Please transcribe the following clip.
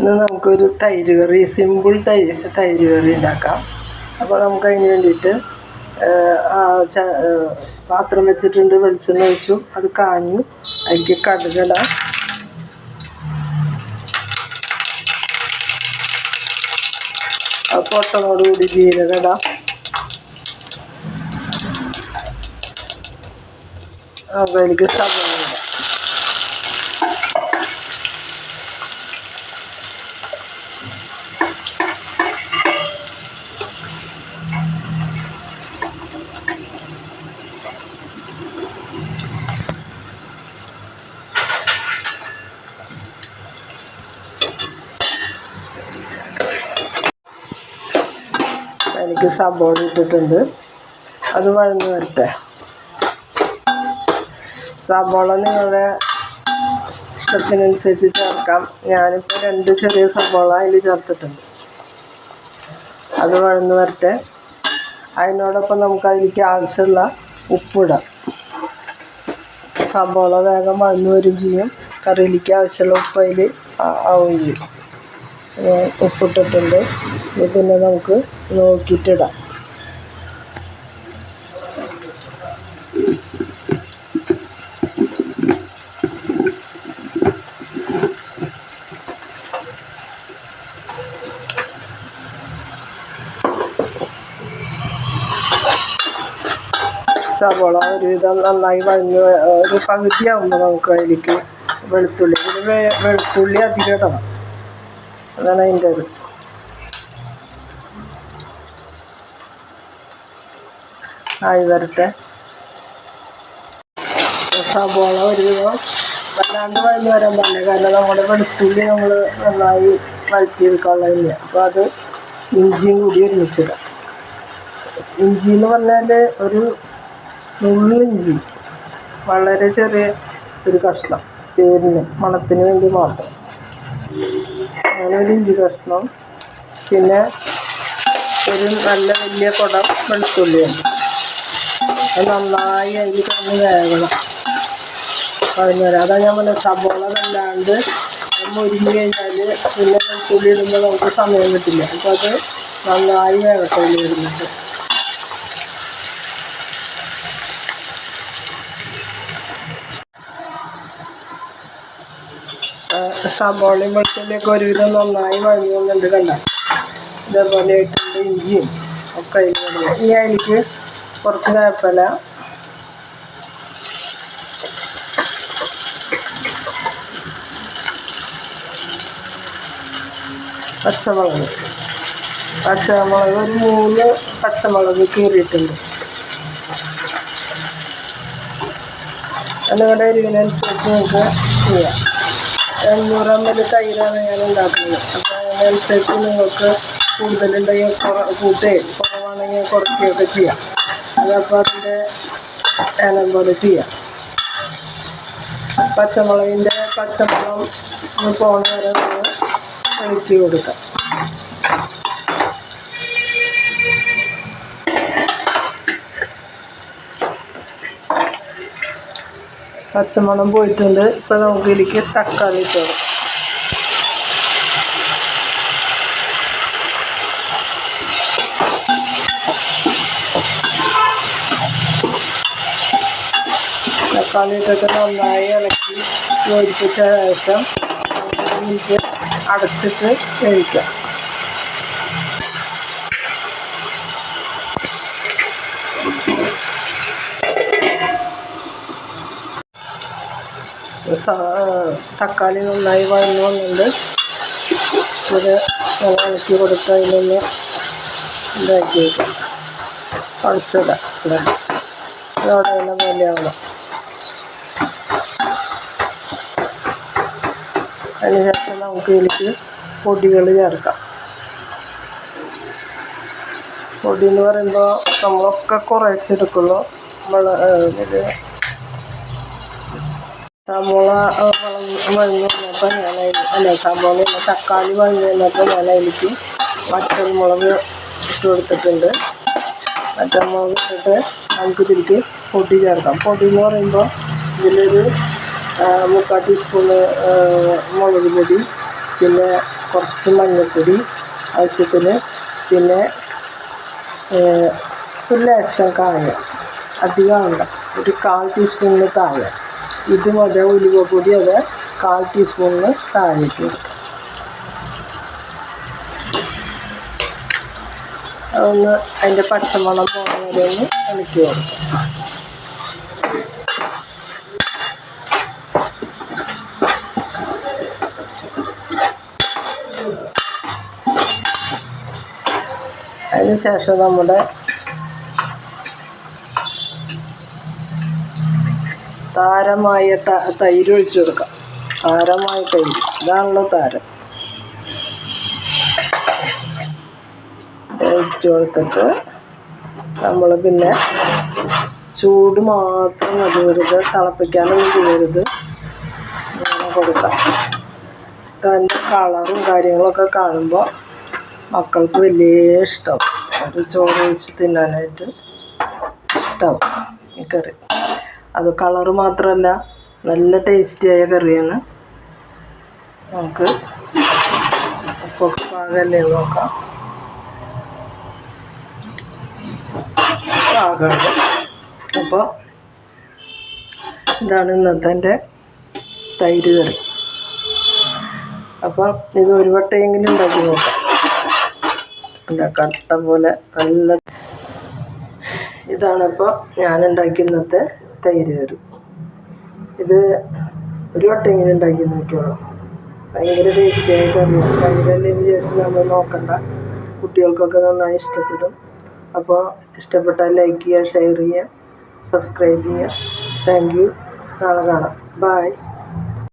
ഇന്ന് നമുക്കൊരു തൈര് കറി സിമ്പിൾ തൈര് തൈര് കറി ഉണ്ടാക്കാം. അപ്പോൾ നമുക്ക് അതിന് വേണ്ടിയിട്ട് പാത്രം വെച്ചിട്ടുണ്ട് വെളിച്ചെണ്ണ ഒഴിച്ചു അത് കാഞ്ഞു അതിലേക്ക് കടുകല പൊട്ടനോട് പൊട്ടനോടുകൂടി ജീരകട. അതിലേക്ക് സവാള എനിക്ക് സബോള ഇട്ടിട്ടുണ്ട്. അത് വഴന്ന് വരട്ടെ. സബോള നിങ്ങളുടെ ഇഷ്ടത്തിനനുസരിച്ച് ചേർക്കാം. ഞാനിപ്പോൾ രണ്ട് ചെറിയ സബോള അതിൽ ചേർത്തിട്ടുണ്ട്. അത് വഴന്ന് വരട്ടെ. അതിനോടൊപ്പം നമുക്ക് അതിലേക്ക് ആവശ്യമുള്ള ഉപ്പിടാം. സബോള വേഗം വഴന്ന് വരും ചെയ്യും. കറിയിലേക്ക് ആവശ്യമുള്ള ഉപ്പ് അതിൽ ആവുകയും ചെയ്യും. ഉപ്പിട്ടിട്ടുണ്ട്. ഇത് പിന്നെ നമുക്ക് നോക്കിയിട്ടിടാം. സവോള ഒരുവിധം നന്നായി വഴഞ്ഞ് ഒരു പകുതിയാകുമ്പോൾ നമുക്ക് അതിലേക്ക് വെളുത്തുള്ളി. ഇതിന് വെ- വെളുത്തുള്ളി അധികം ഇടണം. അതാണ് അതിന്റെ ഇത്. ആയി വരട്ടെ. സബോള ഒരു കിലോ വല്ലാണ്ട് വരാൻ പാടില്ല. കാരണം നമ്മുടെ വെളുത്തുള്ളി നമ്മൾ നന്നായി വഴറ്റിയെടുക്കാനുള്ളതില്ല. അപ്പോൾ അത് ഇഞ്ചിയും കൂടി ഒരുമിച്ചിടാം. ഇഞ്ചി എന്ന് പറഞ്ഞാൽ ഒരു നുള്ളിഞ്ചി വളരെ ചെറിയ ഒരു കഷ്ണം. പേരിന് മണത്തിന് വേണ്ടി മാത്രം. അങ്ങനെ ഇഞ്ചി കഷ്ണം. പിന്നെ ഒരു നല്ല വലിയ കുടം വെളുത്തുള്ളിയുണ്ട് നന്നായി അതിൽ കിടന്ന് വേകണം വരാം അതാ ഞാൻ പറഞ്ഞ സബോള വല്ലാണ്ട് മുരിഞ്ഞ് കഴിഞ്ഞാൽ പിന്നെ വെളുത്തുള്ളി ഇടുമ്പോൾ നമുക്ക് സമയം കിട്ടില്ല. അപ്പോൾ അത് നന്നായി വേകട്ടെ വരുന്നുണ്ട് സബോളയും വെളുത്തുള്ളിയൊക്കെ ഒരുവിധം നന്നായി വഴങ്ങുന്നുണ്ട് കണ്ട? ഇതേപോലെ ഇട്ടുണ്ട് ഇഞ്ചിയും ഒക്കെ ഇനി അതിലേക്ക് കുറച്ച് വേപ്പില പച്ചമുളക്. പച്ചമുളക് ഒരു മൂന്ന് പച്ചമുളക് കീറിയിട്ടുണ്ട്. നിങ്ങളുടെ എരിവിനനുസരിച്ച് നിങ്ങൾക്ക് ചെയ്യാം. എണ്ണൂറ് എം എൽ തൈരാണ് ഞാൻ ഉണ്ടാക്കുന്നത്. അപ്പോൾ അതിനനുസരിച്ച് നിങ്ങൾക്ക് കൂടുതലുണ്ടെങ്കിൽ കൂട്ടുകയും കുറവാണെങ്കിൽ കുറയ്ക്കുകയൊക്കെ ചെയ്യാം. അതപ്പോൾ അതിന്റെ ഏനം പോലെ ചെയ്യാം. പച്ചമുളകിന്റെ പച്ചമുളം പോണ വരെ നമ്മൾ ഇളക്കി കൊടുക്കാം. പച്ചമുളം പോയിട്ടുണ്ട്. ഇപ്പോൾ നമുക്ക് ഇതിലേക്ക് തക്കാളി ഇട്ട് തക്കാളി ഇട്ടിട്ട് നന്നായി ഇളക്കി യോജിപ്പിച്ച ശേഷം മിനിറ്റ് അടച്ചിട്ട് വേവിക്കാം തക്കാളി നന്നായി വഴന്നു വന്നുണ്ട് ഇത് ഇളക്കി കൊടുത്ത് അതിലൊന്ന് ഇതാക്കി വയ്ക്കാം അടച്ചിടാം. ഇവിടെ ഇതോടെ തന്നെ പോലെയാവണം അതിനുശേഷം നമുക്ക് ഇതിലേക്ക് പൊടികൾ ചേർക്കാം. പൊടി എന്ന് പറയുമ്പോൾ നമ്മളൊക്കെ കുറേശ്ശെ എടുക്കുള്ളൂ. നമ്മൾ ഇത് സവോള വഴങ്ങി വന്നപ്പോൾ ഞാൻ അല്ല സവോള തക്കാളി വഴങ്ങി വന്നപ്പോൾ ഞാൻ അതിലേക്ക് വറ്റൽമുളക് ഇട്ട് കൊടുത്തിട്ടുണ്ട്. വറ്റൽമുളക് ഇട്ടിട്ട് നമുക്ക് ഇതിലേക്ക് പൊടി ചേർക്കാം. പൊടി എന്ന് പറയുമ്പോൾ ഇതിലൊരു മുക്കാൽ ടീസ്പൂണ് ആ, മുളക് പൊടി പിന്നെ കുറച്ച് മഞ്ഞൾപ്പൊടി ആവശ്യത്തിന് പിന്നെ ഒരു ലേശം കായം അധികം വേണ്ട ഒരു കാൽ ടീസ്പൂണിന് താഴെ ഇതും ഉലുവ ഉലുവപ്പൊടി അത് കാൽ ടീസ്പൂണിന് താഴെ ഒന്ന് അതിന്റെ പച്ചമണം പോകുന്നവരെ വരെ ഒന്ന് ഇളക്കി കൊടുക്കുക അതിന് ശേഷം നമ്മുടെ താരമായ തൈര് ഒഴിച്ചു കൊടുക്കാം. താരമായ തൈര്. ഇതാണല്ലോ താരം. ഒഴിച്ചു കൊടുത്തിട്ട് നമ്മൾ പിന്നെ ചൂട് മാത്രം മതി. വെറുതെ തിളപ്പിക്കാനൊന്നും ചെയ്യരുത്. ഇങ്ങനെ കൊടുക്കാം. അതിന്റെ കളറും കാര്യങ്ങളൊക്കെ കാണുമ്പോൾ മക്കൾക്ക് വലിയ ഇഷ്ടം. ഒരു ചോറ് ഒഴിച്ച് തിന്നാനായിട്ട് ഇഷ്ടമാവും ഈ കറി. അത് കളറ് മാത്രമല്ല നല്ല ടേസ്റ്റിയായ കറിയാണ്. നമുക്ക് എന്ന് നോക്കാം. പാകമാണ് അപ്പോൾ ഇതാണ് ഇന്നത്തെ എന്റെ തൈര് കറി. അപ്പം ഇത് ഒരു വട്ടയെങ്കിലും ഉണ്ടാക്കി നോക്കാം. എന്താ കട്ട പോലെ നല്ല ഇതാണിപ്പോൾ ഞാൻ ഉണ്ടാക്കി ഇന്നത്തെ തൈര് കറി. ഇത് ഒരു വട്ടം ഇങ്ങനെ ഉണ്ടാക്കി നോക്കിയോളൂ ഭയങ്കര ടേസ്റ്റിയായ കറിയാണ് തൈരല്ലേ വിചാരിച്ച് നമ്മൾ നോക്കണ്ട. കുട്ടികൾക്കൊക്കെ നന്നായി ഇഷ്ടപ്പെടും. അപ്പോൾ ഇഷ്ടപ്പെട്ടാൽ ലൈക്ക് ചെയ്യുക ഷെയർ ചെയ്യുക സബ്സ്ക്രൈബ് ചെയ്യുക. താങ്ക് യു നാളെ കാണാം. ബായ്